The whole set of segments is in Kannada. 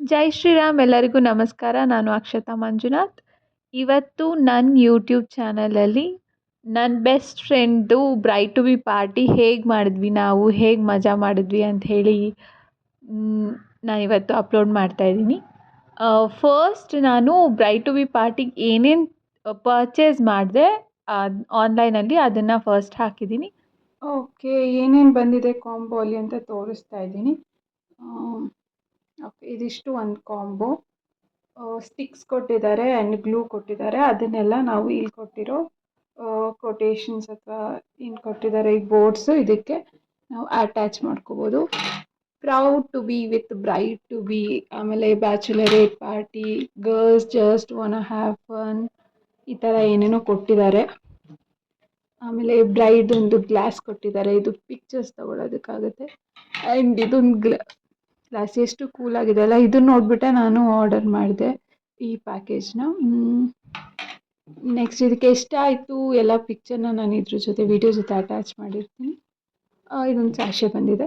ಜೈ ಶ್ರೀರಾಮ್ ಎಲ್ಲರಿಗೂ ನಮಸ್ಕಾರ. ನಾನು ಅಕ್ಷತಾ ಮಂಜುನಾಥ್. ಇವತ್ತು ನನ್ನ ಯೂಟ್ಯೂಬ್ ಚಾನಲಲ್ಲಿ ನನ್ನ ಬೆಸ್ಟ್ ಫ್ರೆಂಡ್ದು ಬ್ರೈಟ್ ಟು ಬಿ ಪಾರ್ಟಿ ಹೇಗೆ ಮಾಡಿದ್ವಿ, ನಾವು ಹೇಗೆ ಮಜಾ ಮಾಡಿದ್ವಿ ಅಂತ ಹೇಳಿ ನಾನಿವತ್ತು ಅಪ್ಲೋಡ್ ಮಾಡ್ತಾಯಿದ್ದೀನಿ ಫಸ್ಟ್ ನಾನು ಬ್ರೈಟ್ ಟು ಬಿ ಪಾರ್ಟಿಗೆ ಏನೇನು ಪರ್ಚೇಸ್ ಮಾಡಿದೆ ಆನ್ಲೈನಲ್ಲಿ ಅದನ್ನು ಫಸ್ಟ್ ಹಾಕಿದ್ದೀನಿ. ಓಕೆ ಏನೇನು ಬಂದಿದೆ ಕಾಂಬೋಲಿ ಅಂತ ತೋರಿಸ್ತಾ ಇದ್ದೀನಿ. ಓಕೆ ಇದಿಷ್ಟು ಒಂದು ಕಾಂಬೋ ಸ್ಟಿಕ್ಸ್ ಕೊಟ್ಟಿದ್ದಾರೆ ಆ್ಯಂಡ್ ಗ್ಲೂ ಕೊಟ್ಟಿದ್ದಾರೆ. ಅದನ್ನೆಲ್ಲ ನಾವು ಇಲ್ಲಿ ಕೊಟ್ಟಿರೋ ಕೊಟೇಶನ್ಸ್ ಅಥವಾ ಏನು ಕೊಟ್ಟಿದ್ದಾರೆ ಈ ಬೋರ್ಡ್ಸು ಇದಕ್ಕೆ ನಾವು ಅಟ್ಯಾಚ್ ಮಾಡ್ಕೋಬೋದು. Proud to be with bride to be ಆಮೇಲೆ bachelorette party girls just wanna have fun ಈ ಥರ ಏನೇನೋ ಕೊಟ್ಟಿದ್ದಾರೆ. ಆಮೇಲೆ ಬ್ರೈಡ್ ಒಂದು ಗ್ಲಾಸ್ ಕೊಟ್ಟಿದ್ದಾರೆ. ಇದು ಪಿಕ್ಚರ್ಸ್ ತಗೊಳ್ಳೋದಕ್ಕಾಗುತ್ತೆ ಆ್ಯಂಡ್ ಇದೊಂದು ಗ್ಲಾ ಗ್ಲಾಸ್ ಎಷ್ಟು ಕೂಲ್ ಆಗಿದೆ ಅಲ್ಲ? ಇದನ್ನ ನೋಡ್ಬಿಟ್ಟೆ ನಾನು ಆರ್ಡರ್ ಮಾಡಿದೆ ಈ ಪ್ಯಾಕೇಜ್ನ ನೆಕ್ಸ್ಟ್ ಇದಕ್ಕೆ ಎಷ್ಟಾಯಿತು ಎಲ್ಲ ಪಿಕ್ಚರ್ನ ನಾನು ಇದ್ರ ಜೊತೆ ವಿಡಿಯೋ ಜೊತೆ ಅಟ್ಯಾಚ್ ಮಾಡಿರ್ತೀನಿ. ಇದೊಂದು ಸ್ಯಾಶೆ ಬಂದಿದೆ.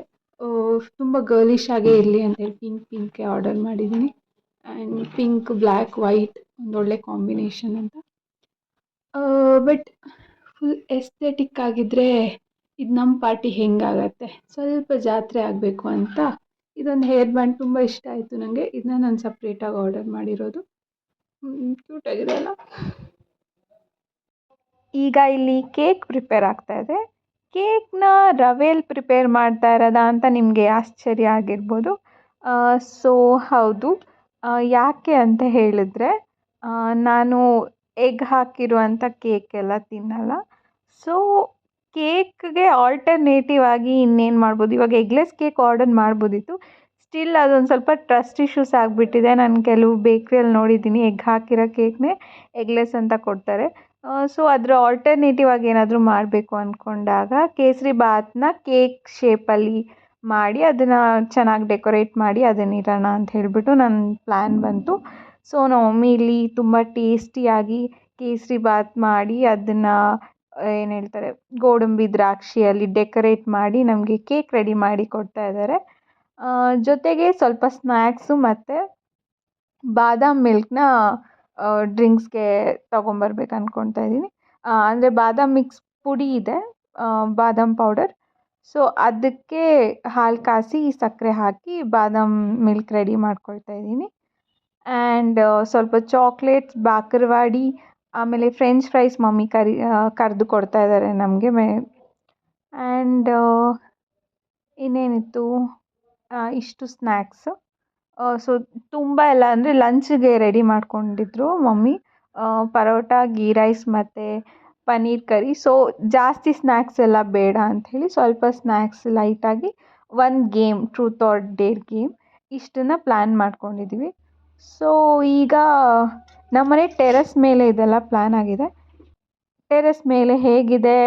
ತುಂಬ ಗರ್ಲಿಶ್ ಆಗೇ ಇರಲಿ ಅಂತೇಳಿ ಪಿಂಕ್ ಪಿಂಕೆ ಆರ್ಡರ್ ಮಾಡಿದ್ದೀನಿ. ಆ್ಯಂಡ್ ಪಿಂಕ್ ಬ್ಲ್ಯಾಕ್ ವೈಟ್ ಒಂದೊಳ್ಳೆ ಕಾಂಬಿನೇಷನ್ ಅಂತ. ಬಟ್ ಫುಲ್ ಎಸ್ಥೆಟಿಕ್ ಆಗಿದ್ದರೆ ಇದು ನಮ್ಮ ಪಾರ್ಟಿ ಹೆಂಗಾಗತ್ತೆ? ಸ್ವಲ್ಪ ಜಾತ್ರೆ ಆಗಬೇಕು ಅಂತ ಇದೊಂದು ಹೇರ್ ಬ್ಯಾಂಡ್ ತುಂಬ ಇಷ್ಟ ಆಯಿತು ನನಗೆ ಇದನ್ನ ನಾನು ಸಪ್ರೇಟಾಗಿ ಆರ್ಡರ್ ಮಾಡಿರೋದು. ಕ್ಯೂಟಾಗಿದೆ ಅಲ್ಲ ಈಗ ಇಲ್ಲಿ ಕೇಕ್ ಪ್ರಿಪೇರ್ ಆಗ್ತಾ ಇದೆ. ಕೇಕ್ನ ರವೆಯಲ್ಲಿ ಪ್ರಿಪೇರ್ ಮಾಡ್ತಾ ಇರೋದಾ ಅಂತ ನಿಮಗೆ ಆಶ್ಚರ್ಯ ಆಗಿರ್ಬೋದು. ಸೊ ಹೌದು. ಯಾಕೆ ಅಂತ ಹೇಳಿದ್ರೆ ನಾನು ಎಗ್ ಹಾಕಿರುವಂಥ ಕೇಕ್ ಎಲ್ಲ ತಿನ್ನಲ್ಲ. ಸೊ ಕೇಕ್ಗೆ ಆಲ್ಟರ್ನೇಟಿವ್ ಆಗಿ ಇನ್ನೇನು ಮಾಡ್ಬೋದು? ಇವಾಗ ಎಗ್ಲೆಸ್ ಕೇಕ್ ಆರ್ಡರ್ ಮಾಡ್ಬೋದಿತ್ತು. ಸ್ಟಿಲ್ ಅದೊಂದು ಸ್ವಲ್ಪ ಟ್ರಸ್ಟ್ ಇಶ್ಯೂಸ್ ಆಗಿಬಿಟ್ಟಿದೆ. ನಾನು ಕೆಲವು ಬೇಕ್ರಿಯಲ್ಲಿ ನೋಡಿದ್ದೀನಿ. ಎಗ್ ಹಾಕಿರೋ ಕೇಕ್ನೇ ಎಗ್ಲೆಸ್ ಅಂತ ಕೊಡ್ತಾರೆ. ಸೊ ಅದರ ಆಲ್ಟರ್ನೇಟಿವ್ ಆಗಿ ಏನಾದರೂ ಮಾಡಬೇಕು ಅಂದ್ಕೊಂಡಾಗ ಕೇಸರಿ ಬಾತ್ನ ಕೇಕ್ ಶೇಪಲ್ಲಿ ಮಾಡಿ ಅದನ್ನು ಚೆನ್ನಾಗಿ ಡೆಕೋರೇಟ್ ಮಾಡಿ ಅದನ್ನಿರೋಣ ಅಂತ ಹೇಳಿಬಿಟ್ಟು ನನ್ನ ಪ್ಲ್ಯಾನ್ ಬಂತು. ಸೊ ನಮ್ಮ ಮಮ್ಮಿ ಇಲ್ಲಿ ತುಂಬ ಟೇಸ್ಟಿಯಾಗಿ ಕೇಸರಿ ಬಾತ್ ಮಾಡಿ ಅದನ್ನು ಏನು ಹೇಳ್ತಾರೆ, ಗೋಡಂಬಿ ದ್ರಾಕ್ಷಿಯಲ್ಲಿ ಡೆಕೋರೇಟ್ ಮಾಡಿ ನಮಗೆ ಕೇಕ್ ರೆಡಿ ಮಾಡಿ ಕೊಡ್ತಾ ಇದ್ದಾರೆ ಜೊತೆಗೆ ಸ್ವಲ್ಪ ಸ್ನ್ಯಾಕ್ಸು ಮತ್ತು ಬಾದಾಮ್ ಮಿಲ್ಕ್ನ ಡ್ರಿಂಕ್ಸ್ಗೆ ತೊಗೊಂಬರ್ಬೇಕು ಅಂದ್ಕೊಳ್ತಾ ಇದ್ದೀನಿ. ಅಂದರೆ ಬಾದಾಮ್ ಮಿಕ್ಸ್ ಪುಡಿ ಇದೆ ಬಾದಾಮ್ ಪೌಡರ್ ಸೊ ಅದಕ್ಕೆ ಹಾಲು ಕಾಸಿ ಸಕ್ಕರೆ ಹಾಕಿ ಬಾದಾಮ್ ಮಿಲ್ಕ್ ರೆಡಿ ಮಾಡ್ಕೊಳ್ತಾ ಇದ್ದೀನಿ. ಆ್ಯಂಡ್ ಸ್ವಲ್ಪ ಚಾಕ್ಲೇಟ್ಸ್ ಬಾಕರ್ವಾಡಿ ಆಮೇಲೆ ಫ್ರೆಂಚ್ ಫ್ರೈಸ್ ಮಮ್ಮಿ ಕರಿ ಕರೆದು ಕೊಡ್ತಾ ಇದ್ದಾರೆ ನಮಗೆ ಮೇ ಆ್ಯಂಡ್ ಇನ್ನೇನಿತ್ತು? ಇಷ್ಟು ಸ್ನ್ಯಾಕ್ಸ್ ಸೊ ತುಂಬ ಎಲ್ಲ, ಅಂದರೆ ಲಂಚ್ಗೆ ರೆಡಿ ಮಾಡ್ಕೊಂಡಿದ್ರು ಮಮ್ಮಿ. ಪರೋಟ ಗೀ ರೈಸ್ ಮತ್ತು ಪನ್ನೀರ್ ಕರಿ. ಸೊ ಜಾಸ್ತಿ ಸ್ನ್ಯಾಕ್ಸ್ ಎಲ್ಲ ಬೇಡ ಅಂಥೇಳಿ ಸ್ವಲ್ಪ ಸ್ನ್ಯಾಕ್ಸ್ ಲೈಟಾಗಿ ಒಂದು game truth or dare game ಇಷ್ಟನ್ನು ಪ್ಲ್ಯಾನ್ ಮಾಡ್ಕೊಂಡಿದ್ದೀವಿ ಸೊ ಈಗ ನಮ್ಮನೆ ಟೆರೆಸ್ ಮೇಲೆ ಇದೆಲ್ಲ ಪ್ಲ್ಯಾನ್ ಆಗಿದೆ. ಟೆರೆಸ್ ಮೇಲೆ ಹೇಗಿದೆ?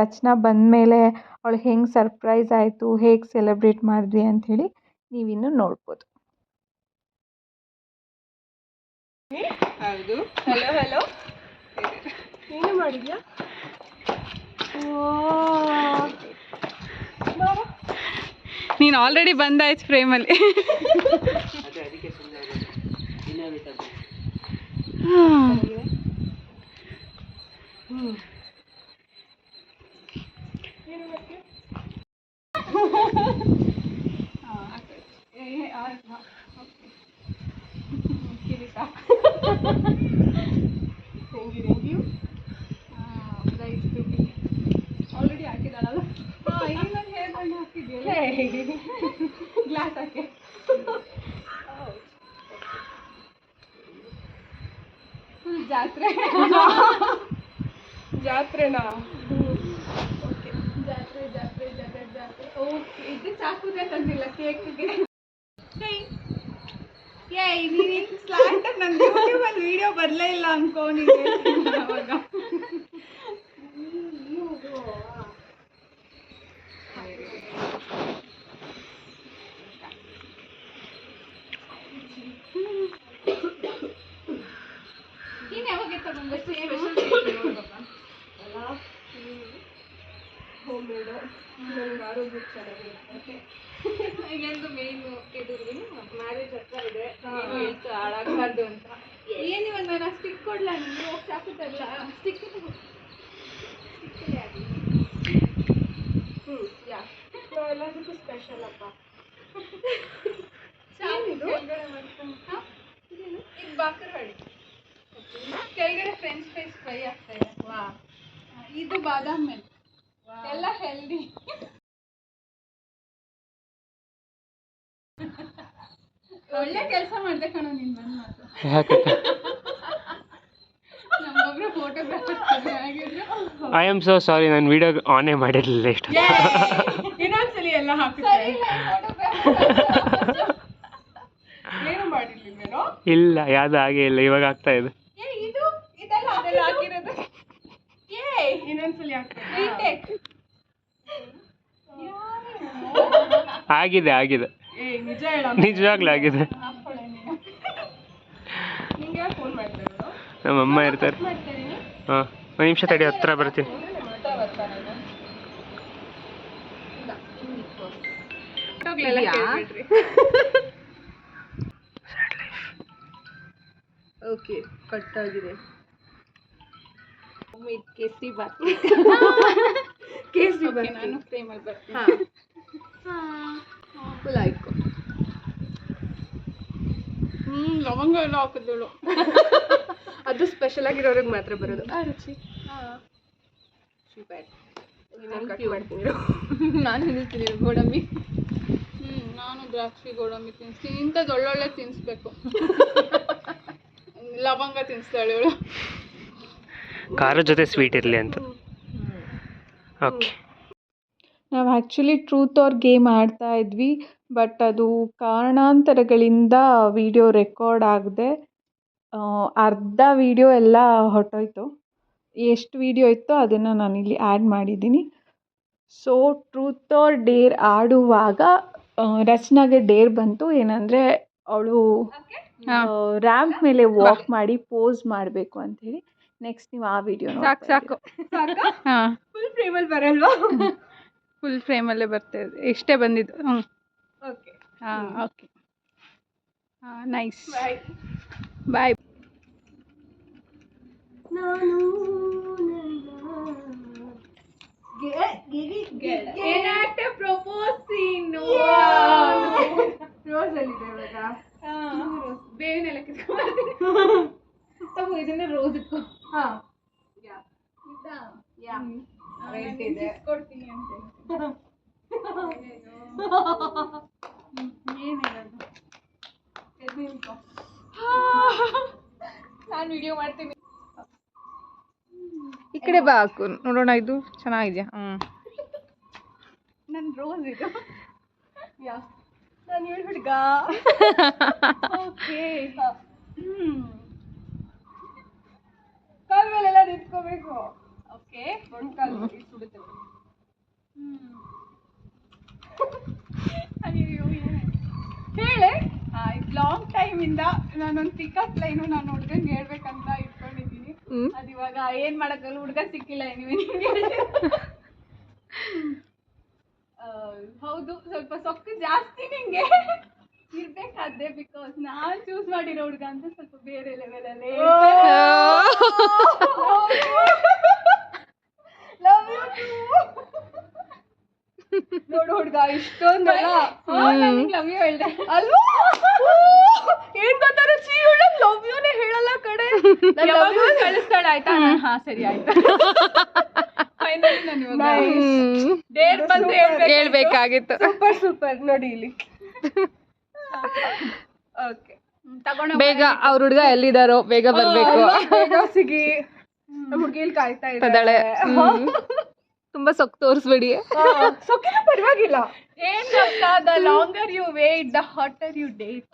ರಚನಾ ಬಂದ ಮೇಲೆ ಅವಳು ಹೆಂಗೆ ಸರ್ಪ್ರೈಸ್ ಆಯಿತು? ಹೇಗೆ ಸೆಲೆಬ್ರೇಟ್ ಮಾಡಿದ್ವಿ ಅಂಥೇಳಿ ನೀವಿನ್ನು ನೋಡ್ಬೋದು. ಹೌದು. ಹಲೋ ಹಲೋ ಏನು ಮಾಡಿದ್ಯಾ? ನೀನು ಆಲ್ರೆಡಿ ಬಂದಾಯ್ತು ಫ್ರೇಮಲ್ಲಿ ಆಲ್ರೆಡಿ ಹಾಕಿದಾಳಲ್ಲ ಹಾಂ ಈಗ ನಾನು ಹೇರ್ ಬ್ಯಾಂಡ್ ಹಾಕಿದ್ಯಲ್ಲ ಗ್ಲಾಸ್ ಹಾಕಿ ಫುಲ್ ಜಾತ್ರೆ ಜಾತ್ರೆನಾ ಓಕೆ ಜಾತ್ರೆ ಜಾತ್ರೆ ಜಾತ್ರೆ ಜಾತ್ರೆ ಓಕೆ ಇದು ಚಾಕುನೇ ತಂದಿಲ್ಲ ಕೇಕ್ಗೆ ಏ ನೀನು ಸ್ಲಾಂಟ್ ನನ್ನ ಯೂಟ್ಯೂಬಲ್ಲಿ ವಿಡಿಯೋ ಬರಲೇ ಇಲ್ಲ ಅನ್ಕೋ ನೀನು ಅವಾಗ ನೀನು ಯಾವಾಗ ತಗೊಂಡೆ ಸೇಮ್ ಹೋಮ್ ಮೇಡು ನನಗೆ ಆರೋಗ್ಯಕ್ಕೆ ಚೆನ್ನಾಗಿರುತ್ತೆ ಇನ್ನೊಂದು ಮೇನ್ ಎದುರು ಮ್ಯಾರೇಜ್ ಹತ್ರ ಇದೆ. ಹೇಳ್ತು ಹಾಳಾಗಬಾರ್ದು ಅಂತ. ಏನು ಒಂದು ನಾನು ಸ್ಟಿಕ್ ಕೊಡ್ಲಾ ಚಾಕು ತರಲ್ಲ ಸ್ಟಿಕ್ ಹ್ಞೂ ಯಾ. ಎಲ್ಲದಕ್ಕೂ ಸ್ಪೆಷಲ್ ಅಪ್ಪ. ಏನಿದು ಇದು? ಬಾಕರವಾಡಿ. ಕೆಳಗಡೆ ಫ್ರೆಂಚ್ ಫ್ರೈಸ್ ಫ್ರೈ ಆಗ್ತಾ ಇದೆ. ವಾ. ಇದು ಬಾದಾಮಿ ಮಿಲ್ಕ್ ಎಲ್ಲ ಹೆಲ್ದಿ ಒಳ್ಳೆ ಕೆಲಸ ಮಾಡ್ದೆ ಕಣೋ ನೀನ್ ಮಾತು. ಯಾಕಕ್ಕ ನಮ್ಮೊಬ್ರು ಫೋಟೋಗ್ರಾಫರ್ ಆಗಿದ್ರು ಐ ಆಮ್ ಸೋ ಸಾರಿ ನಾನು ವಿಡಿಯೋ ಆನೇ ಮಾಡಿರಲಿಲ್ಲ ಇಷ್ಟು ಇನ್ನೊಂದ್ಸಲಿ ಎಲ್ಲ ಹಾಕಿ ಸರಿ ಫೋಟೋಗ್ರಾಫರ್ ಏನು ಮಾಡಿರ್ಲಿಲ್ವೇನೋ? ಇಲ್ಲ ಯಾವುದು ಹಾಗೆ ಇಲ್ಲ ಇವಾಗ ಆಗ್ತಾ ಇದೆ ಏ ಇದು ಇದೆಲ್ಲ ಅದೆಲ್ಲ ಹಾಕಿರೋದು. ಏ ಇನ್ನೊಂದ್ಸಲಿ ಹಾಕ್ತಾರೆ ರೀಟೇಕ್ ಆಗಿದೆ ಆಗಿದೆ. ನಿಜವಾಗ್ಲೂ ಆಗಿದೆ. ನಮ್ಮ ಅಮ್ಮ ಇರ್ತಾರೆ. ಹಾಂ ಒಂದು ನಿಮಿಷ ತಡಿ ಹತ್ರ ಬರ್ತೀನಿ. ಓಕೆ ಕಟ್ಟಾಗಿದೆ. ಕೇಸರಿ ಬಾತ್ ಕೇಸರಿ ಬಾತ್ ನಾನು ಫ್ರೇಮಲ್ಲಿ ಬರ್ತೀನಿ. ಆಯ್ತು ಹ್ಞೂ ಲವಂಗ ಎಲ್ಲ ಹಾಕಿದ್ಳು ಅದು ಸ್ಪೆಷಲ್ ಆಗಿರೋರಿಗೆ ಮಾತ್ರ ಬರೋದು. ಆ ರುಚಿ. ನಾನು ತಿನ್ನಿಸ್ತೀನಿ ಗೋಡಂಬಿ. ಹ್ಞೂ ನಾನು ದ್ರಾಕ್ಷಿ ಗೋಡಂಬಿ ತಿನ್ನಿಸ್ತೀನಿ ಇಂಥದ್ದು ಒಳ್ಳೊಳ್ಳೆ ತಿನ್ನಿಸ್ಬೇಕು ಲವಂಗ ತಿನ್ನಿಸ್ತಾಳೆ ಇವಳು. ಖಾರ ಜೊತೆ ಸ್ವೀಟ್ ಇರಲಿ ಅಂತ. ಓಕೆ ನಾವು ಆ್ಯಕ್ಚುಲಿ ಟ್ರೂತ್ ಆರ್ ಗೇಮ್ ಆಡ್ತಾ ಇದ್ವಿ. ಬಟ್ ಅದು ಕಾರಣಾಂತರಗಳಿಂದ ವಿಡಿಯೋ ರೆಕಾರ್ಡ್ ಆಗದೆ ಅರ್ಧ ವಿಡಿಯೋ ಎಲ್ಲ ಹೊರಟೋಯ್ತು. ಎಷ್ಟು ವಿಡಿಯೋ ಇತ್ತೋ ಅದನ್ನು ನಾನಿಲ್ಲಿ ಆ್ಯಡ್ ಮಾಡಿದ್ದೀನಿ. ಸೊ ಟ್ರೂತ್ ಆರ್ ಡೇರ್ ಆಡುವಾಗ ರಚನಾಗೆ ಡೇರ್ ಬಂತು. ಏನಂದರೆ ಅವಳು ರ್ಯಾಂಪ್ ಮೇಲೆ ವಾಕ್ ಮಾಡಿ ಪೋಸ್ ಮಾಡಬೇಕು ಅಂಥೇಳಿ. ನೆಕ್ಸ್ಟ್ ನೀವು ಆ ವಿಡಿಯೋ ಸಾಕು ಸಾಕು. ಹಾಂ. ಫುಲ್ ಫ್ರೇಮಲ್ಲಿ ಬರಲ್ವಾ? ಫುಲ್ ಫ್ರೇಮಲ್ಲೇ ಬರ್ತಾ ಇದೆ. ಇಷ್ಟೇ ಬಂದಿದ್ದು ಹ್ಞೂ ಓಕೆ ಹಾಂ ಓಕೆ ಹಾಂ ನೈಸ್ ಬಾಯ್ ಬಾಯ್ ಏನಾಗ್ತೆ ಪ್ರಪೋಸ್ ಸೀನು ರೋಸ್ ಅಲ್ಲಿದೆ ಇವಾಗ ಬೇವಿನೆಲ್ಲ ಕಿತ್ಕೊಂಡ್ಬರ್ತೀನಿ ತಗೋ ಇದನ್ನ ರೋಸ್ ಇಟ್ಕೋ ಹಾ ಯಾ ಇದೆ ಕೊಡ್ತೀನಿ ಅಂತ ನಾನು ವಿಡಿಯೋ ಮಾಡ್ತೀನಿ. ಈ ಕಡೆ ಬಾ ಹಾಕು. ನೋಡೋಣ ಇದು ಚೆನ್ನಾಗಿದೆಯಾ? ಹ್ಞೂ ನನ್ನ ರೋಸ್ ಇದು. ಯಾ ನಾನು ಹೇಳಿ ಹುಡುಗ. ಓಕೆ ಕಾಲ್ ಮೇಲೆಲ್ಲ ನಿಂತ್ಕೋಬೇಕು. ಓಕೆ ದೊಡ್ಡ ಕಾಲ್ ಸುಡುತ್ತೆ. ಹ್ಮ್. ಇದು ಲಾಂಗ್ ಟೈಮ್ ಇಂದ ನಾನೊಂದು ಪಿಕಪ್ ಲೈನು ನಾನು ಹುಡ್ಗಂಗೆ ಹೇಳ್ಬೇಕಂತ ಇಟ್ಕೊಂಡಿದ್ದೀನಿ ಅದು ಇವಾಗ ಏನ್ ಮಾಡಕ್ಕಲ್ಲ ಹುಡ್ಗ ಸಿಕ್ಕಿಲ್ಲ ಏನಿವೆ ಹೌದು ಸ್ವಲ್ಪ ಸೊಕ್ಕು ಜಾಸ್ತಿ ನಿಂಗೆ. ಇರ್ಬೇಕಾದ್ರೆ ಬಿಕಾಸ್ ನಾನ್ ಚೂಸ್ ಮಾಡಿರೋ ಹುಡ್ಗ ಅಂತ ಸ್ವಲ್ಪ ಬೇರೆ ಲೆವೆಲ್ ಅಲ್ಲಿ ನೋಡು ಹುಡ್ಗ ಇಷ್ಟೊಂದಲ್ಲ. ಲವ್ ಯು ಹೇಳ್ದೆ. ಅಲ್ವಾ ಏನ್ ಗೊತ್ತಾ ರುಚಿ ಇವಳು ಲವ್ ಯುನೇ ಹೇಳಲ್ಲ ಕಡೆ ಯಾವಾಗ್ಲೂ ಕಳಿಸ್ತಾಳೆ ಆಯ್ತಾ? ನಾನ್ ಹಾ ಸರಿ ಆಯ್ತು. ಫೈನಲಿ ನಾನು ಇವಾಗ. ಡೇರ್ ಬಂದು ಹೇಳ್ಬೇಕು ಹೇಳ್ಬೇಕಾಗಿತ್ತು. ಸೂಪರ್ ಸೂಪರ್ ನೋಡಿ ಇಲ್ಲಿ. ಓಕೆ ಬೇಗ ಅವ್ರ ಹುಡುಗ ಎಲ್ಲಿದಾರೋ ಬೇಗ ಬರಬೇಕು. ಸಿಗಿ. ಹುಡುಗಿಲ್ ಹುಡುಗಿ ಕಾಯ್ತಾ ಇದ್ದಾಳೆ ಇದ್ದಾಳೆ ತುಂಬಾ ಸೊಕ್ಕು ತೋರಿಸ್ಬೇಡಿ. ಸೊಕ್ಕಿನ ಪರವಾಗಿಲ್ಲ. ಏನ್ ಗೊತ್ತಾ? The longer you wait the hotter you date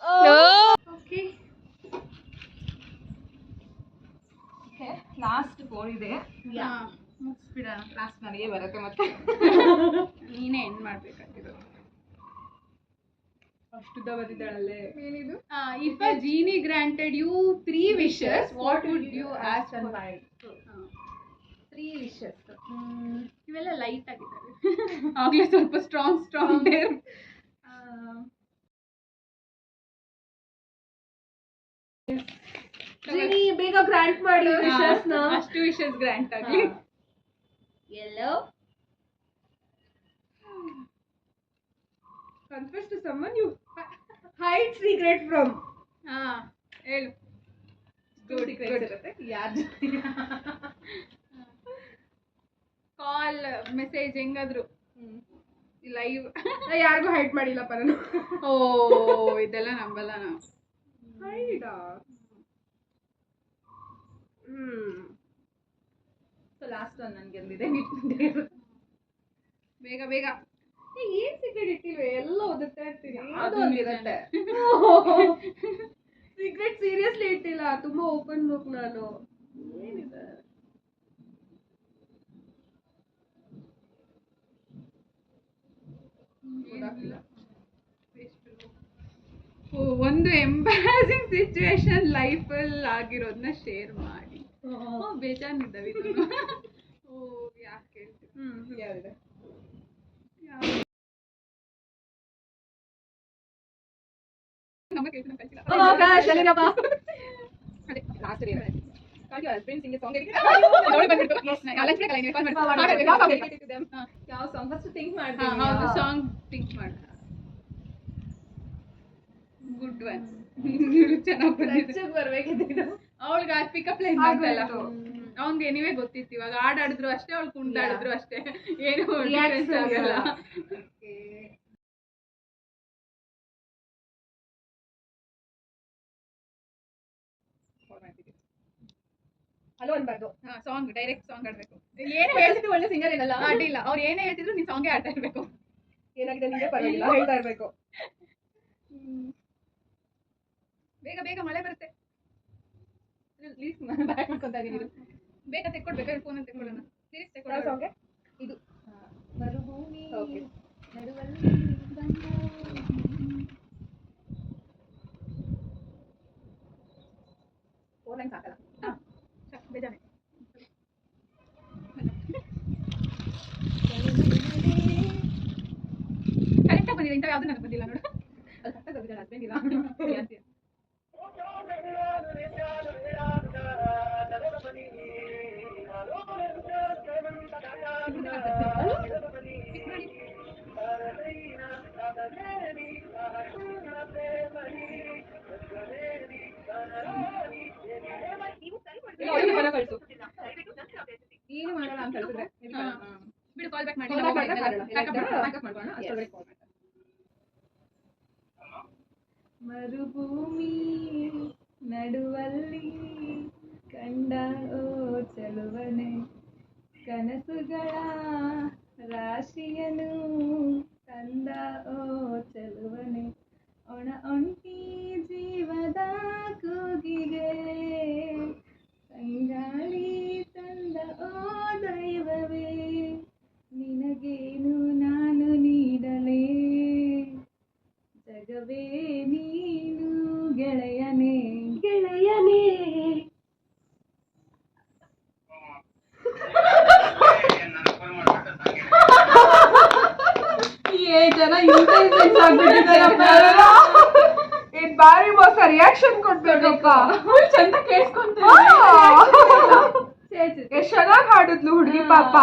okay last phone ಇದೆ. ಮುಗಿಸ್ಬಿಡೋಣ ಲಾಸ್ಟ್ ನನಗೆ ಬರುತ್ತೆ ಮತ್ತೆ. ನೀನೇ ಎಂಡ್ ಮಾಡ್ಬೇಕಾಗಿರೋದು. ಅಷ್ಟುದ್ದ ಬಂದಿದ್ದಾಳಲ್ಲೇ. ಏನಿದು? If a genie granted you three wishes what would you ask and why three wishes ಇವೆಲ್ಲ ಲೈಟ್ ಆಗಿದ್ದಾವೆ. ಆಗ್ಲೇ ಸ್ವಲ್ಪ ಸ್ಟ್ರಾಂಗ್ ಸ್ಟ್ರಾಂಗ್ ಬೇಗ ಗ್ರಾಂಟ್ ಮಾಡಿ ಅಷ್ಟು ವಿಷಸ್ ಗ್ರ್ಯಾಂಟ್ ಆಗಲಿ. ಎಲ್ಲೋ? Confuse to summon you height secret from ಹಾ ಹೇಳು. ಗುಡ್ ಯಾರು ಕಾಲ್ ಮೆಸೇಜ್ ಹೆಂಗಾದ್ರು. ಲೈವ್ ಯಾರಿಗೂ ಹೈಡ್ ಮಾಡಿಲ್ಲಪ್ಪ ನಾನು. ಓ ಇದೆಲ್ಲ ನಂಬಲ್ಲ ನಾವು. ಹೈಡ ಹ್ಮ್. ಸೊ ಲಾಸ್ಟ್ ಒಂದು ನನಗೆ ಅಂದಿದೆ ಬೇಗ ಬೇಗ. ಏನ್ ಸೀಕ್ರೆಟ್ ಇಟ್ಟಿವೆ ಎಲ್ಲ ಓದುತ್ತಾ ಇರ್ತೀನಿ. ಅದು ಒಂದಿರುತ್ತೆ. ಸೀಕ್ರೆಟ್ ಸೀರಿಯಸ್ಲಿ ಇಟ್ಟಿಲ್ಲ. ತುಂಬಾ ಓಪನ್ ಬುಕ್ ನಾನು. ಏನಿದೆ ಗೊತ್ತಾಗ್ತಿಲ್ಲ. ಓ ಒಂದು ಎಂಬಾರಸಿಂಗ್ ಸಿಚುವೇಶನ್ ಲೈಫಲ್ಲಿ ಆಗಿರೋದನ್ನ ಶೇರ್ ಮಾಡಿ. ಬೇಜಾನಿದ್ದಾವೆ ಓ ಯಾಕೆ ಹ್ಮ್ ನಮ್ಮ ಕಳ್ಸಿಲ್ಲ. ಅದೇ ಲಾಸ್ಟ್ ಯಾವ ಸಾಂಗ್ ಫಸ್ಟ್ ಥಿಂಕ್ ಹಾ, ಮಾಡ್ತೀನಿ ಹೌದು ಸಾಂಗ್ ಥಿಂಕ್ ಮಾಡು. ಗುಡ್ ಒನ್ ಚೆನ್ನಾಗಿ ಬಂದಿದೆ. ಬರ್ಬೇಕಿದ್ದು ಅವಳಿಗೆ ಪಿಕಪ್ ಲೈನ್ ಅವ್ನ್ಗೆ ಎನಿವೇ ಗೊತ್ತಿತ್ತು. ಇವಾಗ ಆಡಾಡಿದ್ರು ಅಷ್ಟೇ ಅವ್ಳು ಕುಂದಾಡಿದ್ರು ಅಷ್ಟೇ. ಏನು ಹಲೋ ಅನ್ಬಾರ್ದು. ಹಾ ಸಾಂಗ್ ಡೈರೆಕ್ಟ್ ಸಾಂಗ್ ಆಡ್ಬೇಕು ಏನು ಹೇಳ್ತಿದ್ರು ಒಳ್ಳೆ ಸಿಂಗರ್ ಇರಲ್ಲ. ಅಡ್ಡಿಲ್ಲ ಅವ್ರು ಏನೇ ಹೇಳ್ತಿದ್ರು ನೀನ್ ಸಾಂಗೇ ಆಡ್ತಾ ಇರ್ಬೇಕು. ಏನಾಗಿದೆ ನಿಮಗೆ ಪರವಾಗಿಲ್ಲ ಹೇಳ್ತಾ ಇರ್ಬೇಕು. ಬೇಗ ಬೇಗ ಮಳೆ ಬರುತ್ತೆ. ಪ್ಲೀಸ್ ಬ್ಯಾಕ್ ಮಾಡ್ಕೊಂತ ಇದೀನಿ ಬೇಗ ತೆಕ್ಕೊಡ್ಬೇಕು ಫೋನ್ ತೆಕ್ಕೊಳ್ಳೋಣ ಸೀರಿಯಸ್ ಯಾವ ತೆಕ್ಕೊಳ್ಳೋಣ ಸಾಂಗ್ ಇದು. ಮರುಭೂಮಿ. ನಡುವಲ್ಲಿ ಫೋರ್ ಲೈನ್ ಸಾಕಲ್ಲ. ಹಾ ಸಾಕು, ಬೇಜಾನೆ ಕರೆಕ್ಟಾಗಿ ಬಂದಿದೆ ಇಂಥ ಯಾವ್ದು ನನಗೆ ಬಂದಿಲ್ಲ ನೋಡು ಅದು ಕರೆಕ್ಟಾಗಿ ಬರ್ತಿದ್ದಾಳೆ ಹಸ್ಬೆಂಡ್ ಇಲ್ಲ ಕಳ್ಸು. ಏನು ಮಾಡಲ್ಲ ಅಂತ ಹೇಳಿದ್ರೆ. ಬಿಡು ಕಾಲ್ ಬ್ಯಾಕ್ ಮಾಡಿ. ಮರುಭೂಮಿ ನಡುವಲ್ಲಿ ಕಂಡ ಓ ಚಲುವನೆ. ಕನಸುಗಳ ರಾಶಿಯನು ಏನ್ ಬಾರಿ ಮೋಸ ರಿಯಾಕ್ಷನ್ ಕೊಡ್ಬೇಕಪ್ಪ ಚಂದ ಕೇಳಿಸ್ಕೊಂತ ಎಷ್ಟ್ ಚೆನ್ನಾಗ್ ಹಾಡಿದ್ಲು ಹುಡುಗಿ ಪಾಪ.